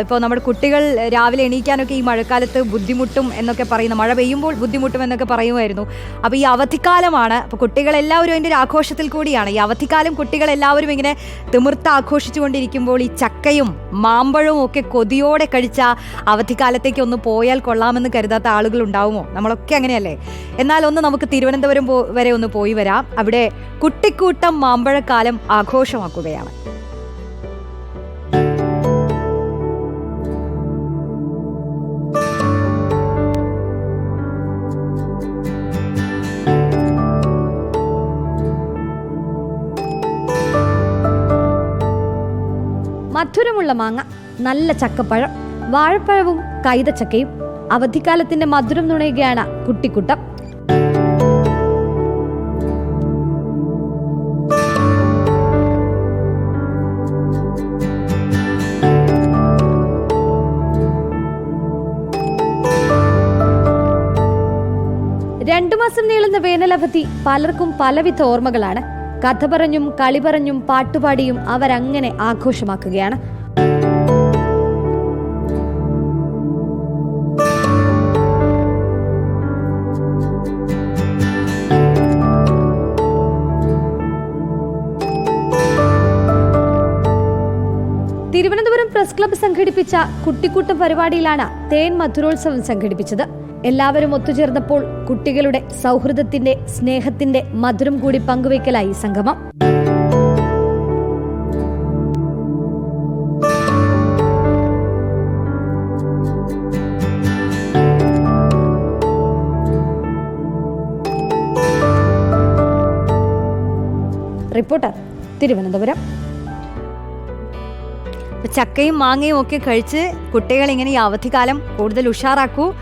ഇപ്പോൾ നമ്മുടെ കുട്ടികൾ രാവിലെ എണീക്കാനൊക്കെ ഈ മഴക്കാലത്ത് ബുദ്ധിമുട്ടും എന്നൊക്കെ പറയുന്ന മഴ പെയ്യുമ്പോൾ ബുദ്ധിമുട്ടും എന്നൊക്കെ പറയുമായിരുന്നു. അപ്പോൾ ഈ അവധിക്കാലമാണ് അപ്പോൾ കുട്ടികളെല്ലാവരും അതിന്റെ ഒരു ആഘോഷത്തിൽ കൂടിയാണ്. ഈ അവധിക്കാലം കുട്ടികളെല്ലാവരും ഇങ്ങനെ തിമിർത്ത് ആഘോഷിച്ചുകൊണ്ടിരിക്കുമ്പോൾ ഈ ചക്കയും മാമ്പഴവും ഒക്കെ കൊതിയോടെ കഴിച്ച അവധിക്കാലത്തേക്ക് ഒന്ന് പോയാൽ കൊള്ളാമെന്ന് കരുതാത്ത ആളുകൾ ഉണ്ടാവുമോ? നമ്മളൊക്കെ അങ്ങനെയല്ലേ? എന്നാൽ ഒന്ന് നമുക്ക് തിരുവനന്തപുരം വരെ ഒന്ന് പോയി വരാം. അവിടെ കുട്ടിക്കൂട്ടം മാമ്പഴക്കാലം ആഘോഷമാക്കുകയാണ്. മധുരമുള്ള മാങ്ങ നല്ല ചക്കപ്പഴം വാഴപ്പഴവും കൈതച്ചക്കയും അവധിക്കാലത്തിന്റെ മധുരം നുണയുകയാണ് കുട്ടിക്കുട്ടം. രണ്ടു മാസം നീളുന്ന വേനലവധി പലർക്കും പലവിധ ഓർമ്മകളാണ്. കഥ പറഞ്ഞും കളി പറഞ്ഞും പാട്ടുപാടിയും അവരങ്ങനെ ആഘോഷമാക്കുകയാണ്. തിരുവനന്തപുരം പ്രസ് ക്ലബ്ബ് സംഘടിപ്പിച്ച കുട്ടിക്കൂട്ടം പരിപാടിയിലാണ് തേൻ മധുരോത്സവം സംഘടിപ്പിച്ചത്. എല്ലാവരും ഒത്തുചേർന്നപ്പോൾ കുട്ടികളുടെ സൗഹൃദത്തിന്റെ സ്നേഹത്തിന്റെ മധുരം കൂടി പങ്കുവയ്ക്കലായി സംഗമം. റിപ്പോർട്ടർ തിരുവനന്തപുരം. ചക്കയും മാങ്ങയും ഒക്കെ കഴിച്ച് കുട്ടികൾ ഇങ്ങനെ ഈ അവധിക്കാലം കൂടുതൽ ഉഷാറാക്കൂ.